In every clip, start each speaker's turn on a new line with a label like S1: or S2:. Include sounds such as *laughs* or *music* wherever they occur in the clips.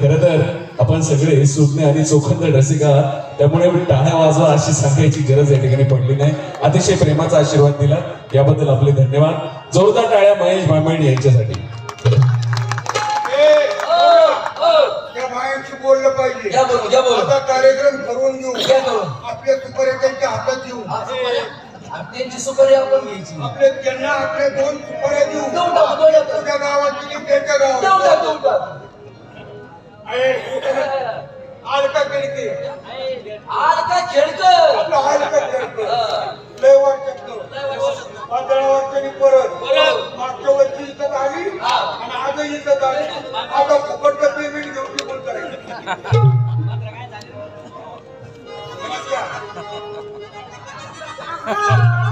S1: खर तर आपण सगळे सुज्ञ आणि चोखंद रसिक आहात त्यामुळे टाळ्या वाजवा अशी सांगायची गरज या ठिकाणी पडली नाही. अतिशय प्रेमाचा आशीर्वाद दिला. याबद्दल आपले धन्यवाद. जोरदार टाळ्या महेश भांबेड यांच्यासाठी.
S2: त्या बोललं पाहिजे. कार्यक्रम घेऊ.
S3: करून.
S2: आपल्या हातात
S3: त्यांची सुपारी आपण घ्यायची.
S2: आपले त्यांना आपल्या दोन सुपाऱ्या देऊ. तुझ्या गावात त्याच्या गावात आलका केळके
S3: आल का खेळकर
S2: आपला आलका केळके लय वर्षाचं पंधरा वर्षांनी परत. मागच्या वर्षी इथं आली आणि आजही इथं आली. आता फुकटचं पेमेंट घेऊन करायचं *laughs*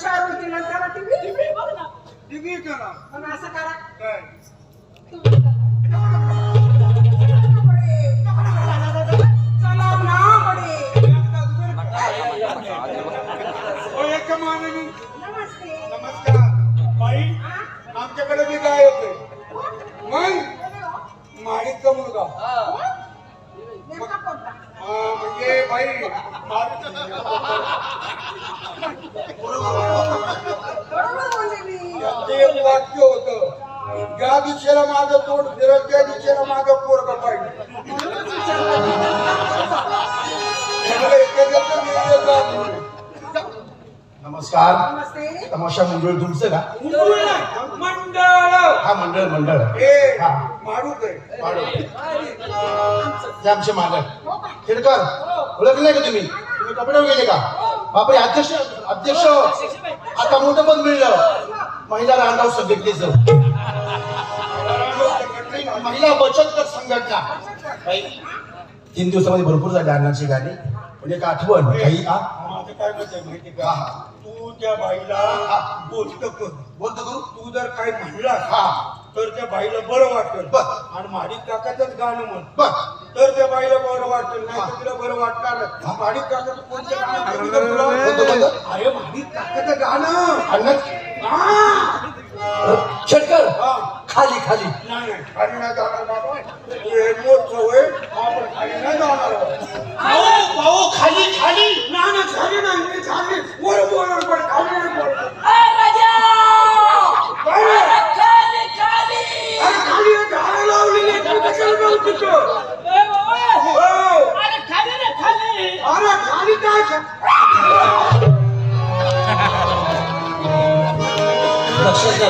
S4: चार होती नंतर टीव्ही? पण असं करा. चला ना बडे नमस्ते
S2: नमस्कार. बाई आमच्याकडे बी काय होते मग? माणिकचा मुलगा.
S3: हा,
S2: भाई
S4: बरोबर बोलले मी
S2: ते वाक्य होत. ज्या दिशेला माझं तोंड फिरत त्या दिशेला माझं पोरग पाहिजे
S5: नमस्कार.
S4: नमस्ते.
S5: तमाशा मंडळ तुमचं का?
S2: मंडळ.
S5: हा मंडळ मंडळ.
S2: हे. आहे.
S5: ते आमचे मालक. खेडकर ओळखले का तुम्ही? तुम्ही कपड्यावर गेले का? बापरे अध्यक्ष अध्यक्ष. आता मोठं पद मिळलं. महिला राहणार सभेतलीच महिला बचत गट संघटना. तीन दिवसामध्ये भरपूर झाली अन्नाची गाणी. म्हणजे एक आठवण काही हा
S2: माझं काय मत आहे माहिती का?
S5: हा.
S2: तू त्या बाईला गोष्ट कर.
S5: बोलतो करू.
S2: तू जर काय म्हणलास
S5: हा.
S2: तर त्या बाईला बरं वाटेल. आणि माडिक काकाचंच गाणं म्हण.
S5: बर.
S2: तर त्या बाईला बरं वाटेल नाही तर तिला बरं वाटणार माडिक काकाचं कोणतं गाणं माहिती का तुला?
S5: कोणतं, कोणतं?
S2: अरे माडिक काकाचं गाणं. हा. हा.
S3: खाली खाली
S2: नाही नाही खाली नाही जाणार बाबा तू हे मोठ सवय आपण खाली नाही जाणार भाऊ भाऊ खाली खाली ना ना खाली नाही मी खाली वर बोलणार पण खाली नाही बोलणार
S3: ए, राजा!
S2: काय रे?
S3: अरे, खाली खाली
S2: अरे खाली हे झाडं लावलेली आहेत, तू कशाला जाऊ तिथं?
S3: ए, बाबा!
S2: हो.
S3: अरे खाली रे खाली
S2: अरे खाली काय खा-
S5: लक्षात घ्या